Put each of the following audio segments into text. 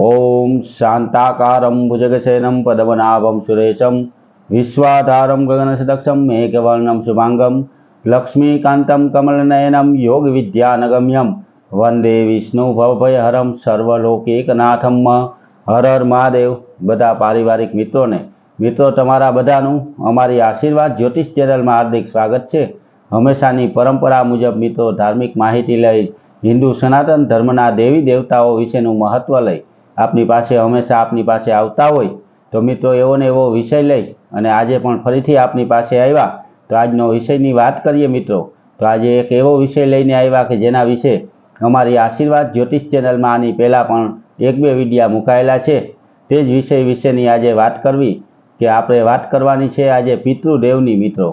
ॐ शान्ताकारं भुजगशयनं पदवनाभं सुरेशं विश्वाधारं गगनसदक्षं मेघवर्णं शुभाङ्गं लक्ष्मीकान्तं कमलनयनं योगविद्यानगम्यं વંદે વિષ્ણુ ભવભયહરમ સર્વલોકેકનાથમ હર હર મહાદેવ બધા પારિવારિક મિત્રોને મિત્રો તમારા બધાનું અમારી આશીર્વાદ જ્યોતિષ ચેનલમાં હાર્દિક સ્વાગત છે હંમેશાની પરંપરા મુજબ મિત્રો ધાર્મિક માહિતી લઈ હિન્દુ સનાતન ધર્મના દેવી દેવતાઓ વિશેનું મહત્ત્વ લઈ આપની પાસે હંમેશા આપની પાસે આવતા હોય, તો મિત્રો એવો ને એવો વિષય લઈ અને આજે પણ ફરીથી આપની પાસે આવ્યા. તો આજનો વિષયની વાત કરીએ મિત્રો. તો આજે એક એવો વિષય લઈને આવ્યા કે જેના વિશે અમારી આશીર્વાદ જ્યોતિષ ચેનલમાં આની પહેલાં પણ એક બે વિડીયા મુકાયેલા છે. તે જ વિષય વિશેની આજે વાત કરવી કે આપણે વાત કરવાની છે આજે પિતૃદેવની મિત્રો.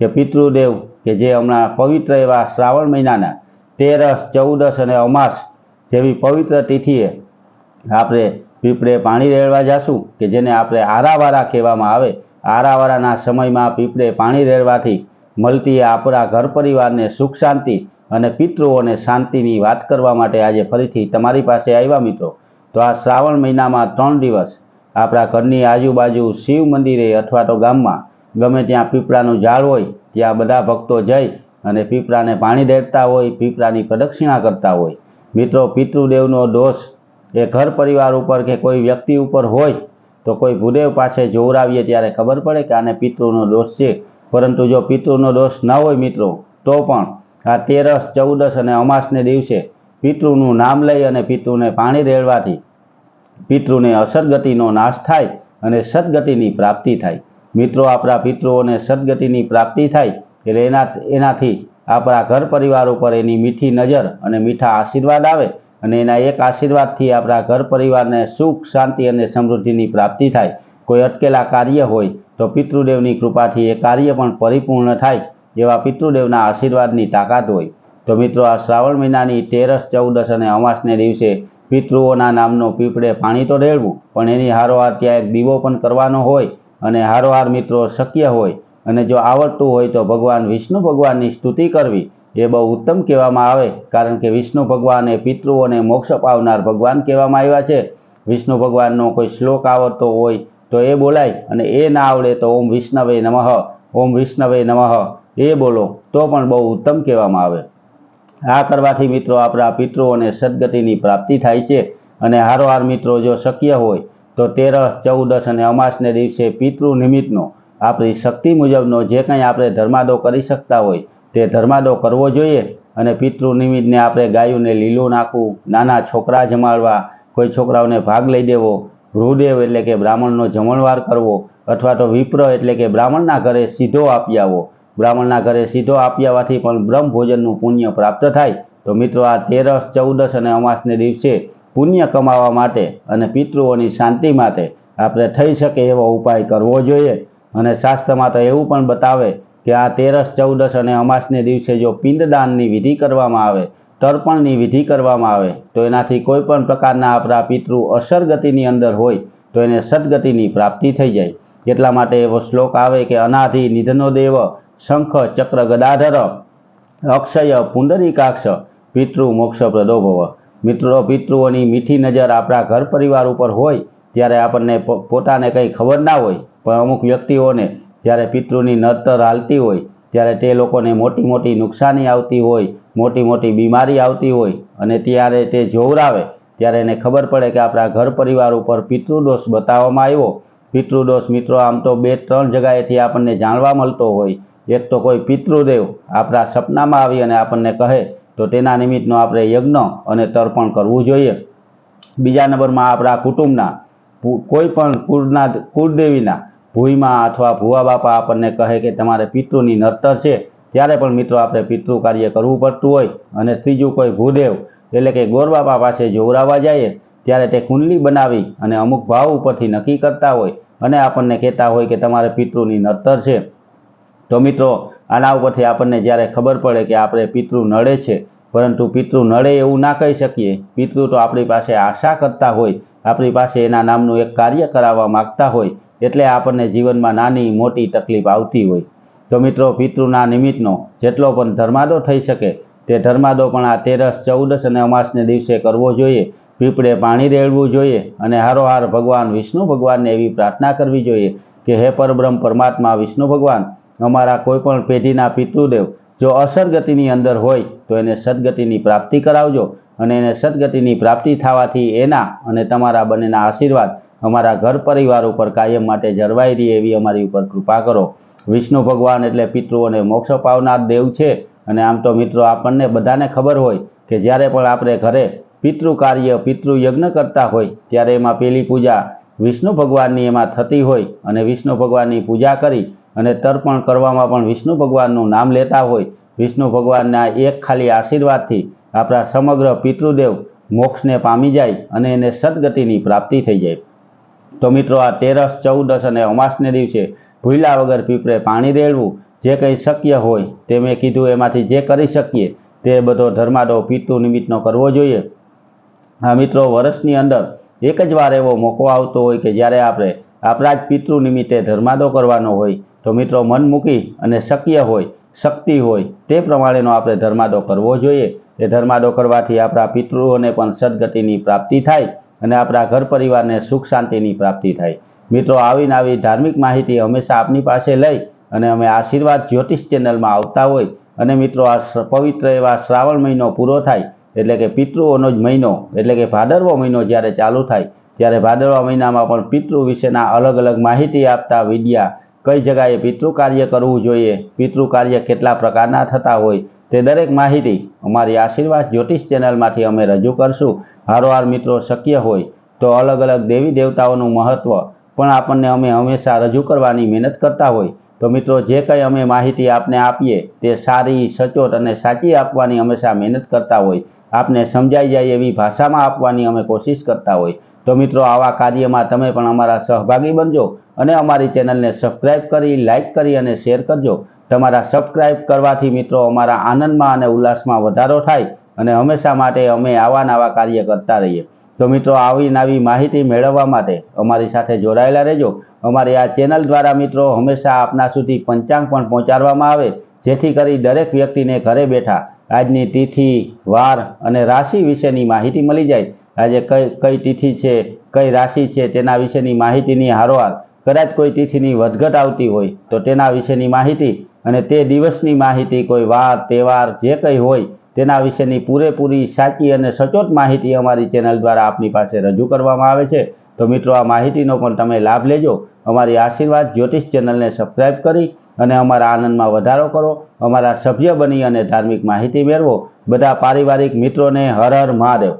કે પિતૃદેવ કે જે હમણાં પવિત્ર એવા શ્રાવણ મહિનાના તેરસ, ચૌદસ અને અમાસ જેવી પવિત્ર તિથિએ આપણે પીપળે પાણી રેડવા જાશું કે જેને આપણે આરાવારા કહેવામાં આવે. આરાવારાના સમયમાં પીપળે પાણી રેડવાથી મળતી આપણા ઘર પરિવારને સુખ શાંતિ અને પિતૃઓને શાંતિની વાત કરવા માટે આજે ફરીથી તમારી પાસે આવ્યા મિત્રો. તો આ શ્રાવણ મહિનામાં ત્રણ દિવસ આપણા ઘરની આજુબાજુ શિવ મંદિરે અથવા તો ગામમાં ગમે ત્યાં પીપળાનું ઝાડ હોય, ત્યાં બધા ભક્તો જઈ અને પીપળાને પાણી દેડતા હોય, પીપળાની પ્રદક્ષિણા કરતા હોય. મિત્રો, પિતૃદેવનો દોષ એ ઘર પરિવાર ઉપર કે કોઈ વ્યક્તિ ઉપર હોય તો કોઈ ભૂદેવ પાસે જોવરાવીએ ત્યારે ખબર પડે કે આને પિતૃનો દોષ છે. પરંતુ જો પિતૃનો દોષ ન હોય મિત્રો, તો પણ આ તેરસ, ચૌદસ અને અમાસને દિવસે પિતૃનું નામ લઈ અને પિતૃને પાણી રેડવાથી પિતૃને અસદગતિનો નાશ થાય અને સદગતિની પ્રાપ્તિ થાય. મિત્રો, આપણા પિતૃઓને સદગતિની પ્રાપ્તિ થાય એટલે એના, એનાથી આપણા ઘર પરિવાર ઉપર એની મીઠી નજર અને મીઠા આશીર્વાદ આવે અને એના એક આશીર્વાદથી આપણા ઘર પરિવારને સુખ, શાંતિ અને સમૃદ્ધિની પ્રાપ્તિ થાય. કોઈ અટકેલા કાર્ય હોય તો પિતૃદેવની કૃપાથી એ કાર્ય પણ પરિપૂર્ણ થાય એવા પિતૃદેવના આશીર્વાદની તાકાત હોય. તો મિત્રો, આ શ્રાવણ મહિનાની તેરસ, ચૌદસ અને અમાસને દિવસે પિતૃઓના નામનો પીપળે પાણી તો રેડવું, પણ એની હારોહાર ત્યાં એક દીવો પણ કરવાનો હોય અને હારોહાર મિત્રો શક્ય હોય. અને જો આવડતું હોય તો ભગવાન વિષ્ણુ ભગવાનની સ્તુતિ કરવી એ બહુ ઉત્તમ કહેવામાં આવે, કારણ કે વિષ્ણુ ભગવાન એ પિતૃઓને મોક્ષ પાવનાર ભગવાન કહેવામાં આવ્યા છે. વિષ્ણુ ભગવાનનો કોઈ શ્લોક આવડતો હોય તો એ બોલાય અને એ ના આવડે તો ઓમ વિષ્ણવે નમઃ, ઓમ વિષ્ણવે નમઃ, એ બોલો, તો પણ બહુ ઉત્તમ કહેવામાં આવે. આ કરવાથી મિત્રો આપણા પિતૃઓને સદગતિની પ્રાપ્તિ થાય છે અને હારોહાર મિત્રો જો શક્ય હોય તો તેરસ ચૌદસ અને અમાસને દિવસે પિતૃ નિમિત્તનો આપણી શક્તિ મુજબનો જે કંઈ આપણે ધર્માદો કરી શકતા હોય તે ધર્માદો કરવો જોઈએ અને પિતૃ નિમિત્તને આપણે ગાયોને લીલું નાખવું, નાના છોકરા જમાડવા, કોઈ છોકરાઓને ભાગ લઈ દેવો, ભૃદેવ એટલે કે બ્રાહ્મણનો જમણવાર કરવો, અથવા તો વિપ્ર એટલે કે બ્રાહ્મણના ઘરે સીધો આપી આવો બ્રાહ્મણના ઘરે સીધો આપી આવવાથી પણ બ્રહ્મ ભોજનનું પુણ્ય પ્રાપ્ત થાય. તો મિત્રો, આ તેરસ, ચૌદસ અને અમાસને દિવસે પુણ્ય કમાવા માટે અને પિતૃઓની શાંતિ માટે આપણે થઈ શકે એવો ઉપાય કરવો જોઈએ. અને શાસ્ત્રમાં તો એવું પણ બતાવે કે આ તેરસ, ચૌદસ અને અમાસને દિવસે જો પિંડદાનની વિધિ કરવામાં આવે, તર્પણની વિધિ કરવામાં આવે, તો એનાથી કોઈ પણ પ્રકારના આપણા પિતૃ અસરગતિની અંદર હોય, તો એને સદગતિની પ્રાપ્તિ થઈ જાય. એટલા માટે એવો શ્લોક આવે કે અનાધિ નિધનો દેવ, શંખ, ચક્ર, ગદાધર, અક્ષય, પુંડરીકાક્ષ, પિતૃ મોક્ષ પ્રદોભવ મિત્રો, પિતૃઓની મીઠી નજર આપણા ઘર પરિવાર ઉપર હોય, ત્યારે આપણને પોતાને કંઈ ખબર ના હોય, પણ અમુક વ્યક્તિઓને જ્યારે પિતૃની નડતર હાલતી હોય, ત્યારે તે લોકોને મોટી મોટી નુકસાની આવતી હોય, મોટી મોટી બીમારી આવતી હોય અને ત્યારે તે જોવરાવે, ત્યારે એને ખબર પડે કે આપણા ઘર પરિવાર ઉપર પિતૃદોષ બતાવવામાં આવ્યો. પિતૃદોષ મિત્રો, આમ તો બે ત્રણ જગાએથી આપણને જાણવા મળતો હોય. એક તો કોઈ પિતૃદેવ આપણા સપનામાં આવી અને આપણને કહે, તો તેના નિમિત્તનો આપણે યજ્ઞ અને તર્પણ કરવું જોઈએ. બીજા નંબરમાં આપણા કુટુંબના, કોઈ પણ કુળના, કુળદેવીના ભૂઈમાં અથવા ભુવા બાપા આપણને કહે કે તમારે પિતૃની નર્તર છે, ત્યારે પણ મિત્રો આપણે પિતૃ કાર્ય કરવું પડતું હોય અને ત્રીજું કોઈ ભૂદેવ, એટલે કે ગોરબાપા પાસે જોવરાવા જઈએ, ત્યારે તે કુંડલી બનાવી અને અમુક ભાવ ઉપરથી નક્કી કરતા હોય અને આપણને કહેતા હોય કે તમારે પિતૃની નડતર છે. તો મિત્રો, આના ઉપરથી આપણને જ્યારે ખબર પડે કે આપણે પિતૃ નડે છે, પરંતુ પિતૃ નડે એવું ના કહી શકીએ. પિતૃ તો આપણી પાસે આશા કરતા હોય, આપણી પાસે એના નામનું એક કાર્ય કરાવવા માગતા હોય એટલે આપણને જીવનમાં નાની મોટી તકલીફ આવતી હોય. તો મિત્રો, પિતૃના નિમિત્તનો જેટલો પણ ધર્માદો થઈ શકે, તે ધર્માદો પણ આ તેરસ, ચૌદસ અને અમાસને દિવસે કરવો જોઈએ. પીપળે પાણી રેડવું જોઈએ અને હારોહાર ભગવાન વિષ્ણુ ભગવાનને એવી પ્રાર્થના કરવી જોઈએ કે, હે પરબ્રહ્મ, પરમાત્મા, વિષ્ણુ ભગવાન, અમારા કોઈ પણ પેઢીના પિતૃદેવ, જો અસદગતિની અંદર હોય, તો એને સદગતિની પ્રાપ્તિ કરાવજો અને એને સદગતિની પ્રાપ્તિ થવાથી એના અને તમારા બંનેના આશીર્વાદ અમારા ઘર પરિવાર ઉપર કાયમ માટે જળવાઈ રહે એવી અમારી ઉપર કૃપા કરો. વિષ્ણુ ભગવાન એટલે પિતૃઓને મોક્ષ પાવનાર દેવ છે અને આમ તો મિત્રો આપણને બધાને ખબર હોય કે જ્યારે પણ આપણે ઘરે પિતૃ કાર્ય, પિતૃ યજ્ઞ કરતા હોય, ત્યારે એમાં પેલી પૂજા વિષ્ણુ ભગવાનની એમાં થતી હોય અને વિષ્ણુ ભગવાનની પૂજા કરી અને તર્પણ કરવામાં પણ વિષ્ણુ ભગવાનનું નામ લેતા હોય. વિષ્ણુ ભગવાનના એક ખાલી આશીર્વાદથી આપણા સમગ્ર પિતૃદેવ મોક્ષને પામી જાય અને એને સદગતિની પ્રાપ્તિ થઈ જાય. તો મિત્રો આ તેરસ, ચૌદસ અને અમાસને દિવસે ભૂલ્યા વગર પીપળે પાણી રેડવું જે કંઈ શક્ય હોય તે મેં કીધું એમાંથી જે કરી શકીએ તે બધો ધર્માદો પિતૃ નિમિત્તનો કરવો જોઈએ. આ મિત્રો, વર્ષની અંદર એક જ વાર એવો મોકો આવતો હોય કે જ્યારે આપણે આપણા જ પિતૃ નિમિત્તે ધર્માદો કરવાનો હોય તો મિત્રો મન મૂકી અને શક્ય હોય, શક્તિ હોય તે પ્રમાણેનો આપણે ધર્માદો કરવો જોઈએ. એ ધર્માદો કરવાથી આપણા પિતૃઓને પણ સદગતિની પ્રાપ્તિ થાય અને આપણા ઘર પરિવારને સુખ શાંતિની પ્રાપ્તિ થાય. મિત્રો, આવીને આવી ધાર્મિક માહિતી હંમેશા આપની પાસે લઈ અને અમે આશીર્વાદ જ્યોતિષ ચેનલમાં આવતા હોય. અને મિત્રો, આ પવિત્ર એવા શ્રાવણ મહિનો પૂરો થાય, એટલે કે પિતૃઓનો જ મહિનો, એટલે કે ભાદરવો મહિનો જ્યારે ચાલુ થાય, ત્યારે ભાદરવા મહિનામાં પણ પિતૃ વિશેના અલગ અલગ માહિતી આપતા વિડ્યા કઈ જગાએ પિતૃ કાર્ય કરવું જોઈએ, પિતૃ કાર્ય કેટલા પ્રકારના થતા હોય તે દરેક માહિતી અમારી આશીર્વાદ જ્યોતિષ ચેનલમાંથી અમે રજૂ કરશું. હારોહાર મિત્રો, શક્ય હોય તો અલગ અલગ દેવી દેવતાઓનું મહત્ત્વ પણ આપણને અમે હંમેશા રજૂ કરવાની મહેનત કરતા હોય. તો મિત્રો, જે કંઈ અમે માહિતી આપને આપીએ તે સારી, સચોટ અને સાચી આપવાની હંમેશા મહેનત કરતા હોય. આપને સમજાઈ જાય એવી ભાષામાં આપવાની અમે કોશિશ કરતા હોય. તો મિત્રો, આવા કાર્યમાં તમે પણ અમારા સહભાગી બનજો અને અમારી ચેનલને સબસ્ક્રાઈબ કરી, લાઇક કરી અને શેર કરજો. તમારા સબસ્ક્રાઇબ કરવાથી મિત્રો અમારા આનંદમાં અને ઉલ્લાસમાં વધારો થાય અને હંમેશા માટે અમે આવા નવા કાર્ય કરતા રહીએ. તો મિત્રો, આવી નવી માહિતી મેળવવા માટે અમારી સાથે જોડાયેલા રહેજો. અમારી આ ચેનલ દ્વારા મિત્રો હંમેશા આપના સુધી પંચાંગ પણ પહોંચાડવામાં આવે, જેથી કરી દરેક વ્યક્તિને ઘરે બેઠા આજની તિથિ, વાર અને રાશિ વિશેની માહિતી મળી જાય. આજે કઈ કઈ તિથિ છે, કઈ રાશિ છે, તેના વિશેની માહિતીની હારોહાર કદાચ કોઈ તિથિની વધઘટ આવતી હોય તો તેના વિશેની માહિતી અને તે દિવસની માહિતી કોઈ વાર, તહેવાર જે કંઈ હોય, તેના વિશેની પૂરેપૂરી સાચી અને સચોટ માહિતી અમારી ચેનલ દ્વારા આપની પાસે રજૂ કરવામાં આવે છે. તો મિત્રો, આ માહિતીનો પણ તમે લાભ લેજો. અમારી આશીર્વાદ જ્યોતિષ ચેનલને સબસ્ક્રાઇબ કરી અને અમારા આનંદમાં વધારો કરો. અમારા સભ્ય બની અને ધાર્મિક માહિતી મેળવો. બધા પારિવારિક મિત્રોને હર હર મહાદેવ.